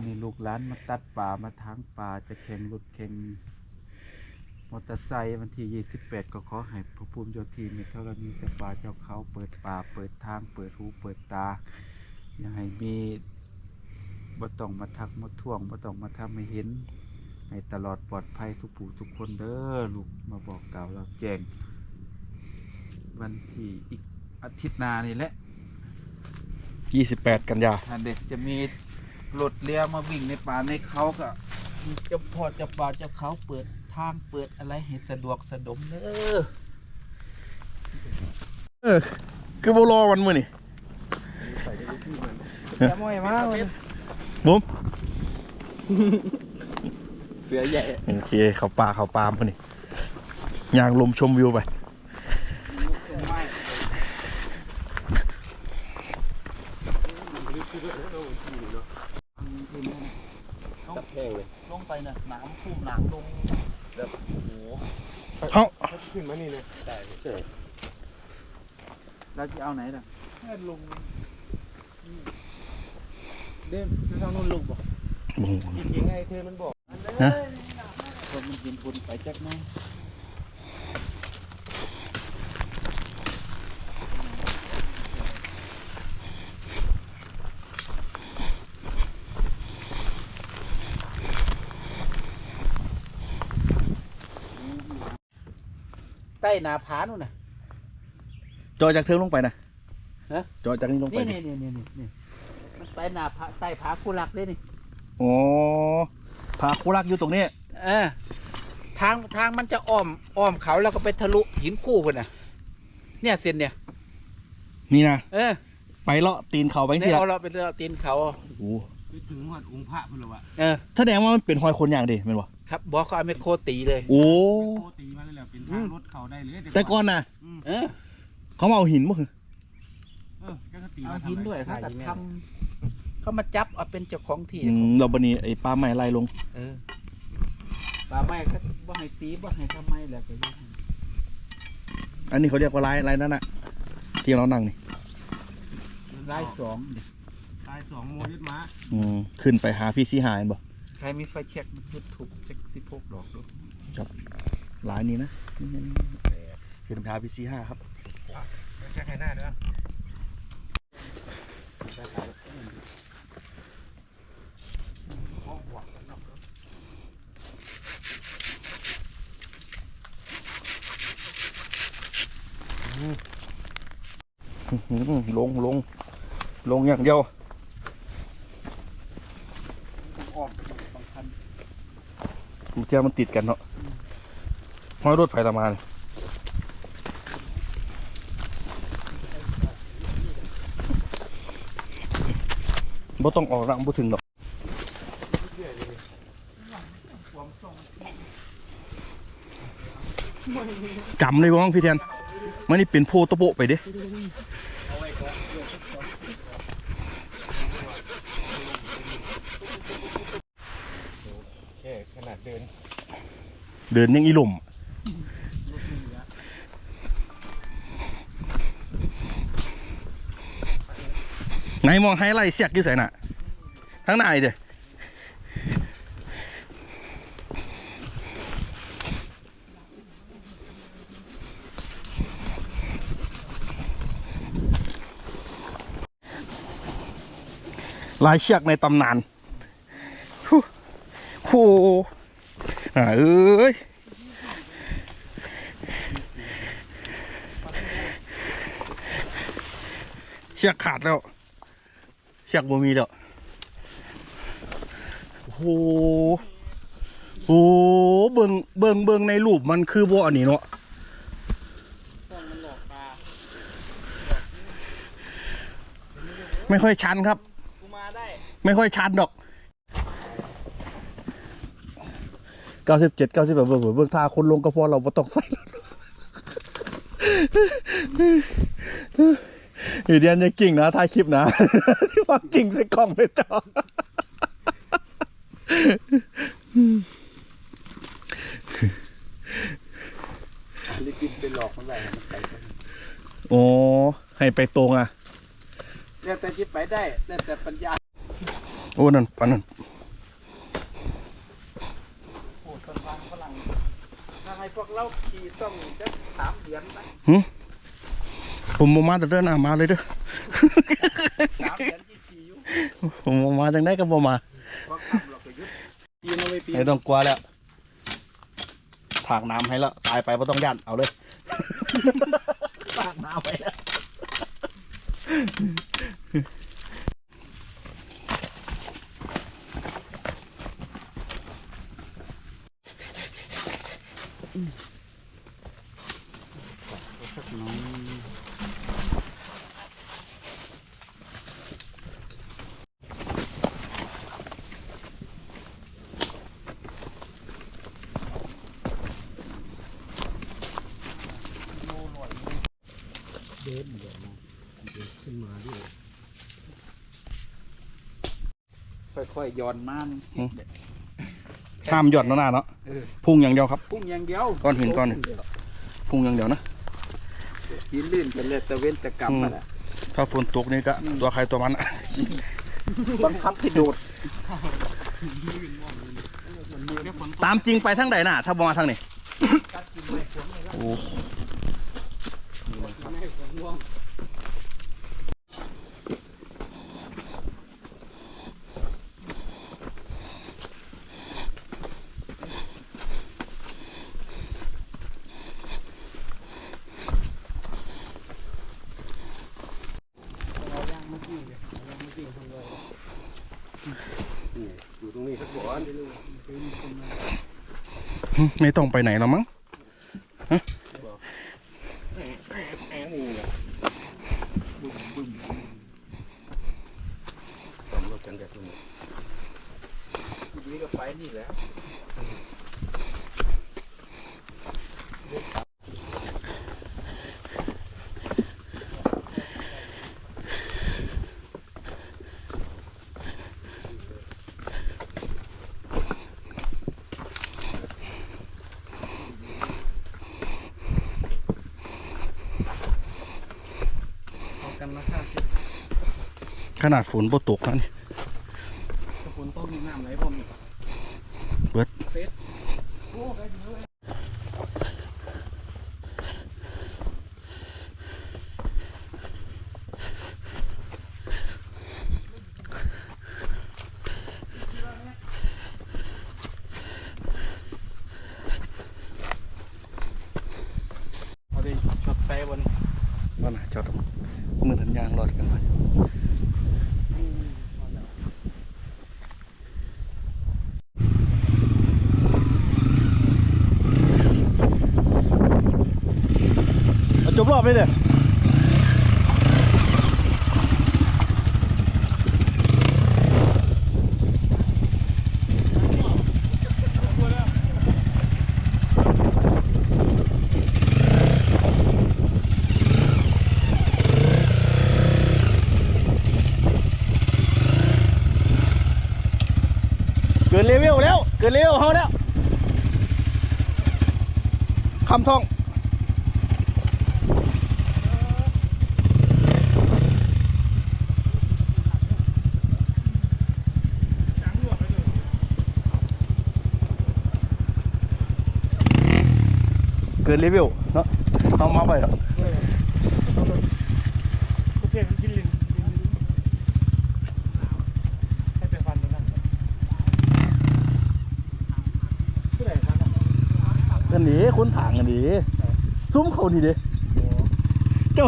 วันนี้ลูกหลานมาตัดป่ามาทางป่าจะแข่งรถแข่งมอเตอร์ไซค์วันที่ 28 ก็ขอให้พระภูมิเจ้าที่มีธรณีเจ้าป่าเจ้าเขาเปิดป่าเปิดทางเปิดหูเปิดตา อย่าให้มีบ่ต้องมาทักมาท่วงบ่ต้องมาทำให้เห็น ให้ตลอดปลอดภัยทุกผู้ทุกคนเด้อลูกมาบอกกล่าวเราแจ้ง วันที่อีกอาทิตย์หน้านี่แหละ 28 กันยาถ้าเด็กจะมี รถเลี้ยวมาวิ่งในป่าในเขาก็เจะพอเจะป่าเจะเขาเปิดทางเปิดอะไรให้สะดวกสะดมเด้อเออคือบ่รอวันมื้อนี่จะมอยมากเลยบุ้มเสือใหญ่โอเคเข้าป่าเข้าปามพุ่นนี่ย่างลมชมวิวไป จับแพงเลยลงไปนะน้ำพุ่มหลังลงแบบโอ้โหเอ้าขึ้นมานี่เลยได้เฉยเราจะเอาไหนล่ะลงเด้มจะทางนู้นลูกบ่บุ้มจริงๆไอ้เธอมันบอกฮะเพราะมันกินปุ่นไปจักหน้ ใต้หนาผานู่นน่ะ จอจากเทิงลงไปนะฮะ จอจากนี้ลงไปนี่ดินี่นี่นี่นี่มันใต้หนาผาใต้ผาคูรักเลยนี่อ๋อพาคูรักอยู่ตรงนี้ เออทางทางมันจะอ้อมอ้อมเขาแล้วก็ไปทะลุหินคู่กันน่ะ เนี่ยเส้นเนี่ย นี่นะ เออไปเลาะตีนเขาไปเนี่เสียยเอาเราไปเลาะตีนเขา โอ้ ไปถึงหัดองค์พระพุ่นหรอวะเออแสดงว่ามันเป็นหอยคนอย่างดิแม่นบ่ครับบอกเขาเอาไมโครตีเลย โอ้โคตีมาเลยแหละเป็นทางรถเขาได้เลยแต่ก่อนน่ะเออเขามาเอาหินบ่คือเออก็ตีเอามาทำหินด้วยเขาก็ทำเขามาจับเอาเป็นเจ้าของที่อืมเราบัดนี้ไอ้ปลาไม้ไล่ลง เออป่าไม้เขาบ่ให้ตีบ่ให้ทำไมแหละก็อยังอันนี้เขาเรียกว่าไล่ไล่นั่นน่ะที่เรานั่งนี่ไล่สองดิตาย สองโมยึดม้าอืมขึ้นไปหาพี่ซีหายบ่ใครมีไฟแช็กมันจุดถูกเจ็กสิบหกดอกด้วยหลายนี้นะขึ้นไปหาพี่ซีห้าครับไม่ใช่ใครหน้าเด้ออื้อหือลงลงลงอย่างเดียว อ้อมบางคัน กุญ แจมันติดกันเนาะห้อยรถไฟละมาเนี่ยบ่ต้องออกรังบ่ถึงหรอกจำเลยบ้างพี่แทนมันนี่เป็นโพตะโปะไปเด้ แค่ ขนาดเดิน เดินยังอีหล่มไหนมองไฮไลท์เสียกอยู่ใส่น่ะทั้งหน้าอีเด้อลายเชือกในตำนาน โหอ่าเอ้ยเชือกขาดแล้ว เชือกบ่มีแล้วโอ้โหโอ้โหเบิงเบิงเบิงในรูปมันคือบ่อันนี้เนาะไม่ค่อยชันครับ ไม่ค่อยชันดอก เก้าสิบเจ็ดเก้าสิบแบบเบิ่งเบิ่งท่าคนลงก็พอเราบ่ต้องใส่แล้วอีเดียนยังกิ่งนะถ่ายคลิปนะที่ว่ากิ่งใส่กล้องเลยจ้าลิกินไปหลอกมันไว้ให้มันไปโอ้ให้ไปตรงอะแล้แต่จิไปได้แล้วแต่ปัญญาโอ้นั่นปานนั่น ถ้าให้ พวกเราขี่ต้องจะสามเดือนนะผมบ่มาแต่เดินหน้ามาเลยเด้อ สามเดือนที่ขี่อยู่ผมบ่มาจังได้ก็บ่มาพอคำเราก็หยุดปีนเอาไว้ปีนไม่ต้องกลัวแล้วถากน้ำให้แล้ว ตายไปไม่ต้องยันเอาเลย ถากน้ำให้แล้ว สักหน้อยเดินเดี๋ยวนะเดินขึ้นมาด้วย ค่อยๆย้อนมานี่อืม ห้ามหย่อนเนาะหน้าเนาะเออ พุ่งอย่างเดียวครับ พุ่งอย่างเดียวก้อนหินก้อนหนึ่ง พุ่งอย่างเดียวนะ หินลื่นเป็นเลยตะเว้นตะกรรมอืม มาแหละ ถ้าฝนตกนี่ก็ตัวใครตัวมันอะบังคับให้โดดตามจริงไปทางใดน่ะ ถ้าบ่มาทางนี้โอ้ ไม่ต้องไปไหนแล้วมั้งทีนี้ก็ไปนี่แล้ว เอากันมาฆ่าเช็ด ขนาดฝนบ่ตกแล้วนี่ตะปูนต้นน้ำไหลผมอีกเบิด เฟสโอ้ได้ดีเลย เอาดิช็อตไฟบน ว่าน่าจอดมือทันยางรอดกันมา เอบรอบเลยเด้อเกินเลเวลแล้ว เกินเลเวลเขาแล้วคำท่อง เกินเลเวลเนาะเอามาไปหรอกโอเคมันกินลิ้นลิ้นลิ้นให้ไปฟันตรงนั้นเหรอผู้ใดฟันอะกันดีคนถางกันดีซุ้มเขานี่เด้โอ้เจ้า